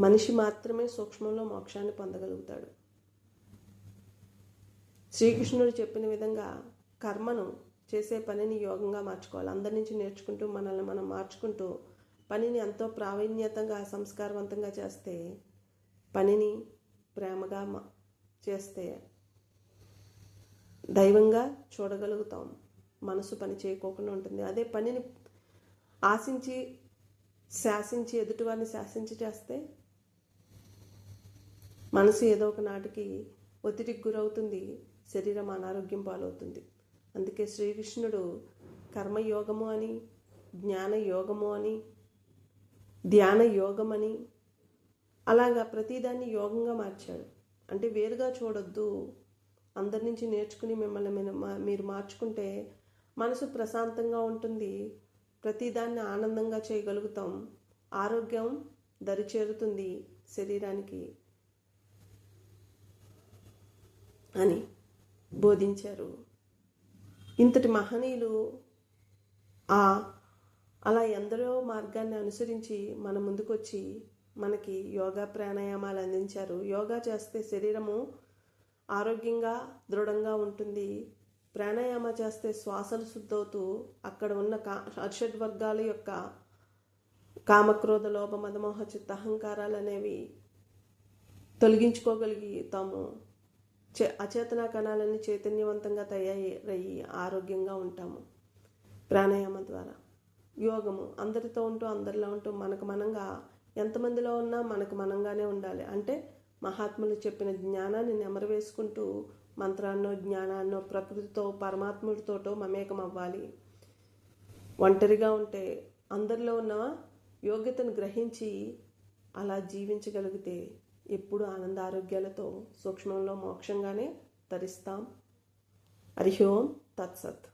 మనిషి మాత్రమే సూక్ష్మంలో మోక్షాన్ని పొందగలుగుతాడు. శ్రీకృష్ణుడు చెప్పిన విధంగా కర్మను చేసే పనిని యోగంగా మార్చుకోవాలి. అందరి నుంచి నేర్చుకుంటూ మనల్ని మనం మార్చుకుంటూ పనిని ఎంతో ప్రావీణ్యతంగా సంస్కారవంతంగా చేస్తే పనిని ప్రేమగా చేస్తే దైవంగా చూడగలుగుతాం. మనసు పని చేయకోకుండా ఉంటుంది. అదే పనిని ఆశించి శాసించి ఎదుటివారిని శాసించి చేస్తే మనసు ఏదో ఒక నాటికి ఒత్తిడికి గురవుతుంది. శరీరం అనారోగ్యం పాలవుతుంది. అందుకే శ్రీకృష్ణుడు కర్మయోగము అని జ్ఞాన యోగము అని ధ్యాన యోగం అని అలాగా ప్రతిదాన్ని యోగంగా మార్చాడు. అంటే వేరుగా చూడొద్దు. అందరి నుంచి నేర్చుకుని మిమ్మల్ని మీరు మీరు మార్చుకుంటే మనసు ప్రశాంతంగా ఉంటుంది. ప్రతిదాన్ని ఆనందంగా చేయగలుగుతాం. ఆరోగ్యం దరిచేరుతుంది శరీరానికి. అని బోధించారు. ఇంతటి మహనీయులు ఆ అలా ఎందరో మార్గాన్ని అనుసరించి మన ముందుకొచ్చి మనకి యోగా ప్రాణాయామాలు అందించారు. యోగా చేస్తే శరీరము ఆరోగ్యంగా దృఢంగా ఉంటుంది. ప్రాణాయామ చేస్తే శ్వాసలు శుద్ధవుతూ అక్కడ ఉన్న కా అర్షడ్ వర్గాల యొక్క కామక్రోధ లోభ మదమోహ చిత్త అహంకారాలు అనేవి తొలగించుకోగలుగుతాము తాము అచేతన కణాలన్నీ చైతన్యవంతంగా తయారయ్యి ఆరోగ్యంగా ఉంటాము. ప్రాణాయామం ద్వారా. యోగము. అందరితో ఉంటూ అందరిలో ఉంటూ మనకు మనంగా ఎంతమందిలో ఉన్నా మనకు మనంగానే ఉండాలి. అంటే మహాత్ములు చెప్పిన జ్ఞానాన్ని నెమరవేసుకుంటూ మంత్రాన్నో జ్ఞానాన్నో ప్రకృతితో పరమాత్ముడితోటో మమేకం అవ్వాలి ఒంటరిగా ఉంటే అందరిలో ఉన్న యోగ్యతను గ్రహించి అలా జీవించగలిగితే ఎప్పుడు ఆనంద ఆరోగ్యాలతో సూక్ష్మంలో మోక్షంగానే తరిస్తాం. హరి ఓం తత్సత్.